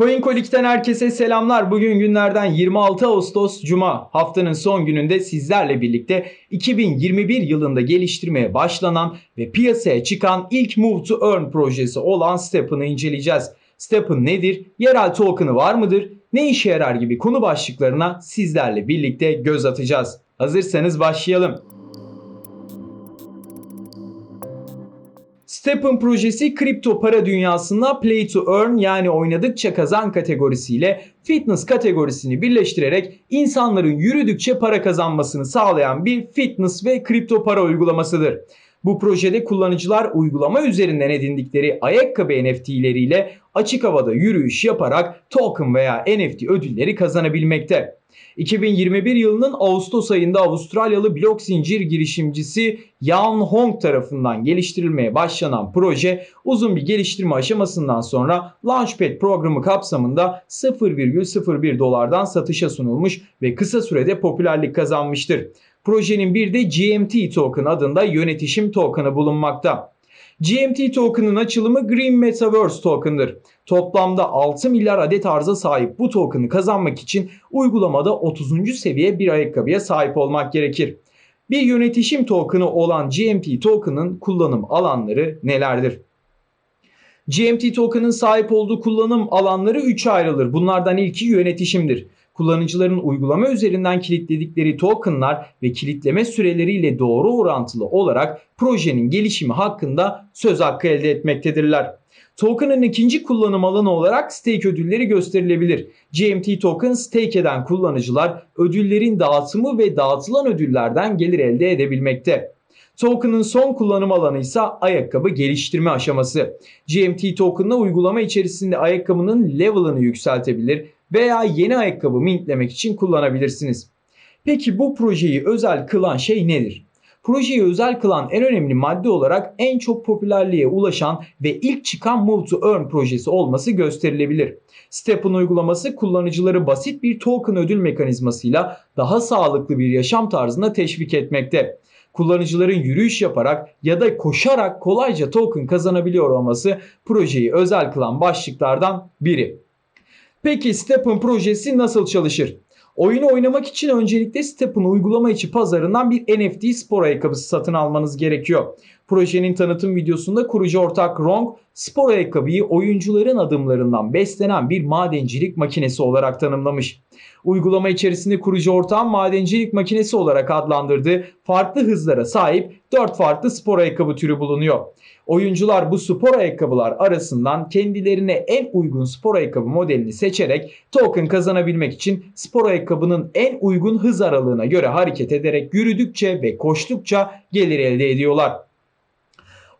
CoinColic'ten herkese selamlar. Bugün günlerden 26 Ağustos Cuma. Haftanın son gününde sizlerle birlikte 2021 yılında geliştirmeye başlanan ve piyasaya çıkan ilk Move to Earn projesi olan Step'ını inceleyeceğiz. Step'ın nedir? Yerel token'ı var mıdır? Ne işe yarar gibi konu başlıklarına sizlerle birlikte göz atacağız. Hazırsanız başlayalım. Step'ın projesi kripto para dünyasında Play to Earn yani oynadıkça kazan kategorisiyle fitness kategorisini birleştirerek insanların yürüdükçe para kazanmasını sağlayan bir fitness ve kripto para uygulamasıdır. Bu projede kullanıcılar uygulama üzerinden edindikleri ayakkabı NFT'leriyle açık havada yürüyüş yaparak token veya NFT ödülleri kazanabilmekte. 2021 yılının Ağustos ayında Avustralyalı blok zincir girişimcisi Yan Hong tarafından geliştirilmeye başlanan proje uzun bir geliştirme aşamasından sonra Launchpad programı kapsamında 0,01 dolardan satışa sunulmuş ve kısa sürede popülerlik kazanmıştır. Projenin bir de GMT token adında yönetişim token'ı bulunmakta. GMT token'ın açılımı Green Metaverse token'dır. Toplamda 6 milyar adet arıza sahip bu token'ı kazanmak için uygulamada 30. seviye bir ayakkabıya sahip olmak gerekir. Bir yönetişim token'ı olan GMT token'ın kullanım alanları nelerdir? GMT token'ın sahip olduğu kullanım alanları 3'e ayrılır. Bunlardan ilki yönetişimdir kullanıcıların uygulama üzerinden kilitledikleri tokenlar ve kilitleme süreleriyle doğru orantılı olarak projenin gelişimi hakkında söz hakkı elde etmektedirler. Token'ın ikinci kullanım alanı olarak stake ödülleri gösterilebilir. GMT token stake eden kullanıcılar ödüllerin dağıtımı ve dağıtılan ödüllerden gelir elde edebilmekte. Token'ın son kullanım alanı ise ayakkabı geliştirme aşaması. GMT token'la uygulama içerisinde ayakkabının level'ını yükseltebilir veya yeni ayakkabı mintlemek için kullanabilirsiniz. Peki bu projeyi özel kılan şey nedir? Projeyi özel kılan en önemli madde olarak en çok popülerliğe ulaşan ve ilk çıkan Move to Earn projesi olması gösterilebilir. Step'ın uygulaması kullanıcıları basit bir token ödül mekanizmasıyla daha sağlıklı bir yaşam tarzına teşvik etmekte. Kullanıcıların yürüyüş yaparak ya da koşarak kolayca token kazanabiliyor olması projeyi özel kılan başlıklardan biri. Peki Step'ın projesi nasıl çalışır? Oyunu oynamak için öncelikle Step'ın uygulama içi pazarından bir NFT spor ayakkabısı satın almanız gerekiyor. Projenin tanıtım videosunda kurucu ortak Rong, spor ayakkabıyı oyuncuların adımlarından beslenen bir madencilik makinesi olarak tanımlamış. Uygulama içerisinde kurucu ortağın madencilik makinesi olarak adlandırdığı farklı hızlara sahip 4 farklı spor ayakkabı türü bulunuyor. Oyuncular bu spor ayakkabılar arasından kendilerine en uygun spor ayakkabı modelini seçerek token kazanabilmek için spor ayakkabının en uygun hız aralığına göre hareket ederek yürüdükçe ve koştukça gelir elde ediyorlar.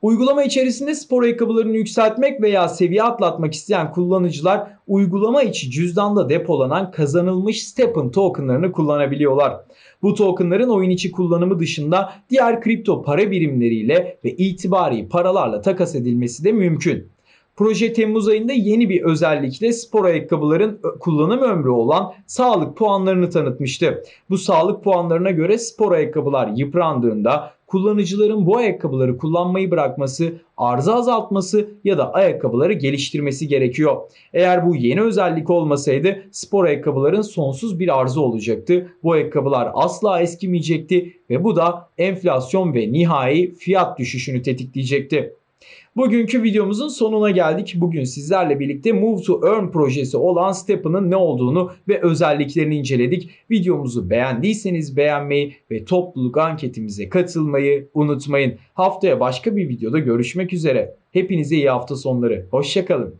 Uygulama içerisinde spor ayakkabılarını yükseltmek veya seviye atlatmak isteyen kullanıcılar uygulama içi cüzdanda depolanan kazanılmış Step'n tokenlarını kullanabiliyorlar. Bu tokenların oyun içi kullanımı dışında diğer kripto para birimleriyle ve itibari paralarla takas edilmesi de mümkün. Proje Temmuz ayında yeni bir özellikle spor ayakkabıların kullanım ömrü olan sağlık puanlarını tanıtmıştı. Bu sağlık puanlarına göre spor ayakkabılar yıprandığında kullanıcıların bu ayakkabıları kullanmayı bırakması, arıza azaltması ya da ayakkabıları geliştirmesi gerekiyor. Eğer bu yeni özellik olmasaydı spor ayakkabıların sonsuz bir arıza olacaktı. Bu ayakkabılar asla eskimeyecekti ve bu da enflasyon ve nihai fiyat düşüşünü tetikleyecekti. Bugünkü videomuzun sonuna geldik. Bugün sizlerle birlikte Move to Earn projesi olan Step'ın ne olduğunu ve özelliklerini inceledik. Videomuzu beğendiyseniz beğenmeyi ve topluluk anketimize katılmayı unutmayın. Haftaya başka bir videoda görüşmek üzere. Hepinize iyi hafta sonları. Hoşçakalın.